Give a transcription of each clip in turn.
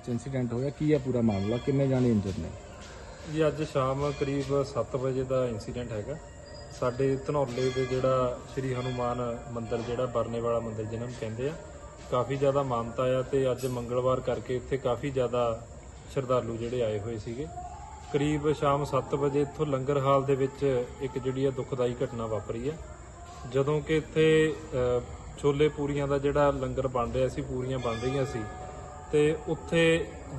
ਵਿੱਚ ਇਨਸੀਡੈਂਟ ਹੋਇਆ, ਕੀ ਹੈ ਪੂਰਾ ਮਾਮਲਾ? ਕਿੰਨੇ ਜਾਣੇ ਇੰਜਰਡ ਨੇ? ਜੀ, ਅੱਜ ਸ਼ਾਮ ਕਰੀਬ 7 ਵਜੇ ਦਾ ਇਨਸੀਡੈਂਟ ਹੈਗਾ। ਸਾਡੇ ਧਨੌਲੇ ਦੇ ਜਿਹੜਾ ਸ਼੍ਰੀ ਹਨੂਮਾਨ ਮੰਦਿਰ, ਜਿਹੜਾ ਬਰਨੇ ਵਾਲਾ ਮੰਦਿਰ ਜਿਹਨਾਂ ਨੂੰ ਕਹਿੰਦੇ ਆ, ਕਾਫੀ ਜ਼ਿਆਦਾ ਮਾਨਤਾ ਆ ਤੇ ਅੱਜ ਮੰਗਲਵਾਰ ਕਰਕੇ ਇੱਥੇ ਕਾਫੀ ਜ਼ਿਆਦਾ ਸ਼ਰਧਾਲੂ ਜਿਹੜੇ ਆਏ ਹੋਏ ਸੀਗੇ। ਕਰੀਬ ਸ਼ਾਮ 7 ਵਜੇ ਇੱਥੋਂ ਲੰਗਰ ਹਾਲ ਦੇ ਵਿੱਚ ਇੱਕ ਜਿਹੜੀ ਆ ਦੁਖਦਾਈ ਘਟਨਾ ਵਾਪਰੀ ਆ। ਜਦੋਂ ਕਿ ਇੱਥੇ ਛੋਲੇ ਪੂਰੀਆਂ ਦਾ ਜਿਹੜਾ ਲੰਗਰ ਬਣ ਰਿਹਾ ਸੀ, ਪੂਰੀਆਂ ਬਣ ਰਹੀਆਂ ਸੀ ਤੇ ਉੱਥੇ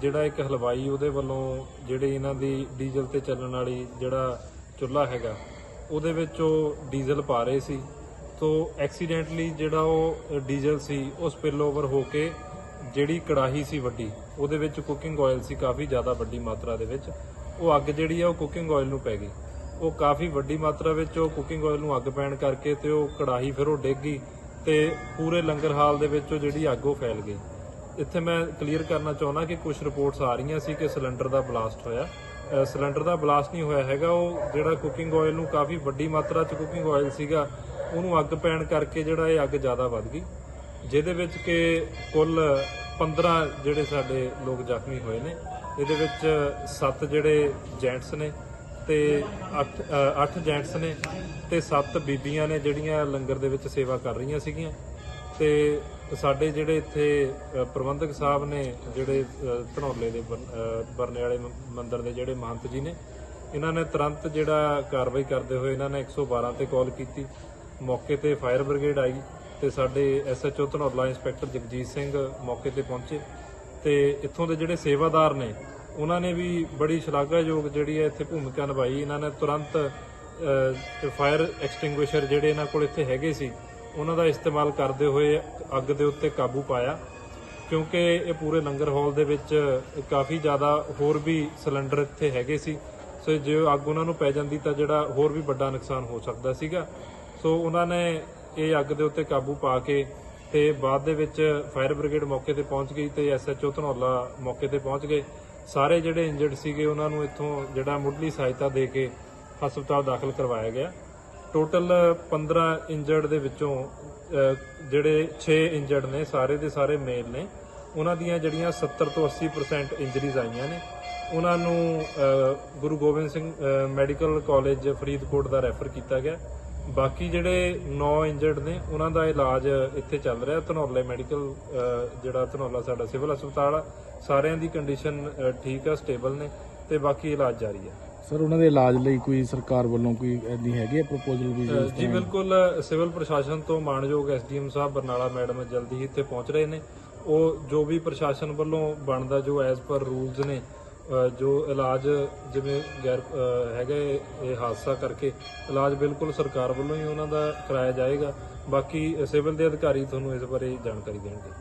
ਜਿਹੜਾ ਇੱਕ ਹਲਵਾਈ ਉਹਦੇ ਵੱਲੋਂ ਜਿਹੜੇ ਇਹਨਾਂ ਦੀ ਡੀਜ਼ਲ ਤੇ ਚੱਲਣ ਵਾਲੀ ਜਿਹੜਾ ਚੁੱਲ੍ਹਾ ਹੈਗਾ, ਉਹਦੇ ਵਿੱਚ ਉਹ ਡੀਜ਼ਲ ਪਾ ਰਹੇ ਸੀ। ਤੋਂ ਐਕਸੀਡੈਂਟਲੀ ਜਿਹੜਾ ਉਹ ਡੀਜ਼ਲ ਸੀ, ਉਹ ਸਪਿਲ ਓਵਰ ਹੋ ਕੇ ਜਿਹੜੀ ਕੜਾਹੀ ਸੀ ਵੱਡੀ, ਉਹਦੇ ਵਿੱਚ ਕੁਕਿੰਗ ਆਇਲ ਸੀ ਕਾਫੀ ਜ਼ਿਆਦਾ ਵੱਡੀ ਮਾਤਰਾ ਦੇ ਵਿੱਚ। ਉਹ ਅੱਗ ਜਿਹੜੀ ਆ ਉਹ ਕੁਕਿੰਗ ਆਇਲ ਨੂੰ ਪੈ ਗਈ। ਉਹ ਕਾਫੀ ਵੱਡੀ ਮਾਤਰਾ ਵਿੱਚ ਉਹ ਕੁਕਿੰਗ ਆਇਲ ਨੂੰ ਅੱਗ ਪੈਣ ਕਰਕੇ ਤੇ ਉਹ ਕੜਾਹੀ ਫਿਰ ਉਹ ਡਿੱਗ ਗਈ ਤੇ ਪੂਰੇ ਲੰਗਰ ਹਾਲ ਦੇ ਵਿੱਚ ਉਹ ਜਿਹੜੀ ਅੱਗ ਉਹ ਫੈਲ ਗਈ। ਇੱਥੇ ਮੈਂ ਕਲੀਅਰ ਕਰਨਾ ਚਾਹੁੰਦਾ ਕਿ ਕੁਝ ਰਿਪੋਰਟਸ ਆ ਰਹੀਆਂ ਸੀ ਕਿ ਸਿਲੰਡਰ ਦਾ ਬਲਾਸਟ ਹੋਇਆ। ਸਿਲੰਡਰ ਦਾ ਬਲਾਸਟ ਨਹੀਂ ਹੋਇਆ ਹੈਗਾ, ਉਹ ਜਿਹੜਾ ਕੁਕਿੰਗ ਆਇਲ ਨੂੰ ਕਾਫੀ ਵੱਡੀ ਮਾਤਰਾ 'ਚ ਕੁਕਿੰਗ ਆਇਲ ਸੀਗਾ, ਉਹਨੂੰ ਅੱਗ ਪੈਣ ਕਰਕੇ ਜਿਹੜਾ ਇਹ ਅੱਗ ਜ਼ਿਆਦਾ ਵੱਧ ਗਈ, ਜਿਹਦੇ ਵਿੱਚ ਕਿ ਕੁੱਲ 15 ਜਿਹੜੇ ਸਾਡੇ ਲੋਕ ਜ਼ਖਮੀ ਹੋਏ ਨੇ, ਇਹਦੇ ਵਿੱਚ 7 ਜਿਹੜੇ ਜੈਂਟਸ ਨੇ ਤੇ 8 8 ਜੈਂਟਸ ਨੇ ਤੇ 7 ਬੀਬੀਆਂ ਨੇ ਜਿਹੜੀਆਂ ਲੰਗਰ ਦੇ ਵਿੱਚ ਸੇਵਾ ਕਰ ਰਹੀਆਂ ਸੀਗੀਆਂ। ਤੇ ਸਾਡੇ ਜਿਹੜੇ ਇੱਥੇ ਪ੍ਰਬੰਧਕ ਸਾਹਿਬ ਨੇ ਜਿਹੜੇ ਧਨੌਲੇ ਦੇ ਬਨ- ਬਰਨੇ ਵਾਲੇ ਮ- ਮੰਦਿਰ ਦੇ ਜਿਹੜੇ ਮਹੰਤ ਜੀ ਨੇ, ਇਹਨਾਂ ਨੇ ਤੁਰੰਤ ਜਿਹੜਾ ਕਾਰਵਾਈ ਕਰਦੇ ਹੋਏ ਇਹਨਾਂ ਨੇ 112 ਤੇ ਕਾਲ ਕੀਤੀ। ਮੌਕੇ ਤੇ ਫਾਇਰ ਬ੍ਰਿਗੇਡ ਆਈ ਤੇ ਸਾਡੇ ਐਸਐਚਓ ਧਨੌਲਾ ਇੰਸਪੈਕਟਰ ਜਗਜੀਤ ਸਿੰਘ ਮੌਕੇ ਤੇ ਪਹੁੰਚੇ। ਤੇ ਇੱਥੋਂ ਦੇ ਜਿਹੜੇ ਸੇਵਾਦਾਰ ਨੇ, ਉਹਨਾਂ ਨੇ ਵੀ ਬੜੀ ਸ਼ਲਾਘਾਯੋਗ ਜਿਹੜੀ ਹੈ ਇੱਥੇ ਭੂਮਿਕਾ ਨਿਭਾਈ। ਇਹਨਾਂ ਨੇ ਤੁਰੰਤ ਫਾਇਰ ਐਕਸਟਿੰਗੁਇਸ਼ਰ ਜਿਹੜੇ ਇਹਨਾਂ ਕੋਲ ਇੱਥੇ ਹੈਗੇ ਸੀ ਉਹਨਾਂ ਦਾ ਇਸਤੇਮਾਲ ਕਰਦੇ ਹੋਏ ਅੱਗ ਦੇ ਉੱਤੇ ਕਾਬੂ ਪਾਇਆ, ਕਿਉਂਕਿ ਇਹ ਪੂਰੇ ਲੰਗਰ ਹਾਲ ਦੇ ਵਿੱਚ ਕਾਫੀ ਜ਼ਿਆਦਾ ਹੋਰ ਵੀ ਸਿਲੰਡਰ ਇੱਥੇ ਹੈਗੇ ਸੀ। ਸੋ ਜੇ ਅੱਗ ਉਹਨਾਂ ਨੂੰ ਪੈ ਜਾਂਦੀ ਤਾਂ ਜਿਹੜਾ ਹੋਰ ਵੀ ਵੱਡਾ ਨੁਕਸਾਨ ਹੋ ਸਕਦਾ ਸੀਗਾ। ਸੋ ਉਹਨਾਂ ਨੇ ਇਹ ਅੱਗ ਦੇ ਉੱਤੇ ਕਾਬੂ ਪਾ ਕੇ ਤੇ ਬਾਅਦ ਦੇ ਵਿੱਚ ਫਾਇਰ ਬ੍ਰਿਗੇਡ ਮੌਕੇ ਤੇ ਪਹੁੰਚ ਗਈ ਤੇ ਐਸਐਚਓ ਧਨੌਲਾ ਮੌਕੇ ਤੇ ਪਹੁੰਚ ਗਏ। ਸਾਰੇ ਜਿਹੜੇ ਇੰਜਰਡ ਸੀਗੇ ਉਹਨਾਂ ਨੂੰ ਇੱਥੋਂ ਜਿਹੜਾ ਮੁੱਢਲੀ ਸਹਾਇਤਾ ਦੇ ਕੇ ਹਸਪਤਾਲ ਦਾਖਲ ਕਰਵਾਇਆ ਗਿਆ। ਟੋਟਲ 15 ਇੰਜਰਡ ਦੇ ਵਿੱਚੋਂ ਜਿਹੜੇ 6 ਇੰਜਰਡ ਨੇ, ਸਾਰੇ ਦੇ ਸਾਰੇ ਮੇਲ ਨੇ। ਉਹਨਾਂ ਦੀਆਂ ਜਿਹੜੀਆਂ 70 ਤੋਂ 80% ਇੰਜਰੀਜ਼ ਆਈਆਂ ਨੇ। ਉਹਨਾਂ ਨੂੰ ਗੁਰੂ ਗੋਬਿੰਦ ਸਿੰਘ ਮੈਡੀਕਲ ਕਾਲਜ ਫਰੀਦਕੋਟ ਦਾ ਰੈਫਰ ਕੀਤਾ ਗਿਆ। ਬਾਕੀ ਜਿਹੜੇ 9 ਇੰਜਰਡ ਨੇ, ਉਹਨਾਂ ਦਾ ਇਲਾਜ ਇੱਥੇ ਚੱਲ ਰਿਹਾ, ਧਨੌਲੇ ਮੈਡੀਕਲ ਜਿਹੜਾ ਧਨੌਲਾ ਸਾਡਾ ਸਿਵਲ ਹਸਪਤਾਲ ਆ, ਸਾਰਿਆਂ ਦੀ ਕੰਡੀਸ਼ਨ ਠੀਕ ਆ ਸਟੇਬਲ ਨੇ, ਤੇ ਬਾਕੀ ਇਲਾਜ ਜਾਰੀ ਆ। ਸਰ ਉਹਨਾਂ ਦੇ ਇਲਾਜ ਲਈ ਕੋਈ ਸਰਕਾਰ ਵੱਲੋਂ ਕੋਈ ਐਨੀ ਹੈਗੀ ਹੈ ਪ੍ਰਪੋਜ਼ਲ ਵੀ ਅ, ਜੀ ਬਿਲਕੁਲ ਅ, ਸਿਵਲ ਪ੍ਰਸ਼ਾਸਨ ਤੋਂ ਮਾਨਯੋਗ ਐਸਡੀਐਮ ਸਾਹਿਬ ਬਰਨਾਲਾ ਮੈਡਮ ਜਲਦੀ ਹੀ ਇੱਥੇ ਪਹੁੰਚ ਰਹੇ ਨੇ। ਉਹ ਜੋ ਵੀ ਪ੍ਰਸ਼ਾਸਨ ਵੱਲੋਂ ਬਣਦਾ ਜੋ ਐਜ਼ ਪਰ ਰੂਲਸ ਨੇ ਅ, ਜੋ ਇਲਾਜ ਜਿਵੇਂ ਗੈਰ ਅ, ਹੈਗਾ ਇਹ ਇਹ ਹਾਦਸਾ ਕਰਕੇ ਇਲਾਜ ਬਿਲਕੁਲ ਸਰਕਾਰ ਵੱਲੋਂ ਹੀ ਉਹਨਾਂ ਦਾ ਕਰਾਇਆ ਜਾਏਗਾ। ਬਾਕੀ ਸਿਵਲ ਦੇ ਅਧਿਕਾਰੀ ਤੁਹਾਨੂੰ ਇਸ ਬਾਰੇ ਜਾਣਕਾਰੀ ਦੇਣਗੇ।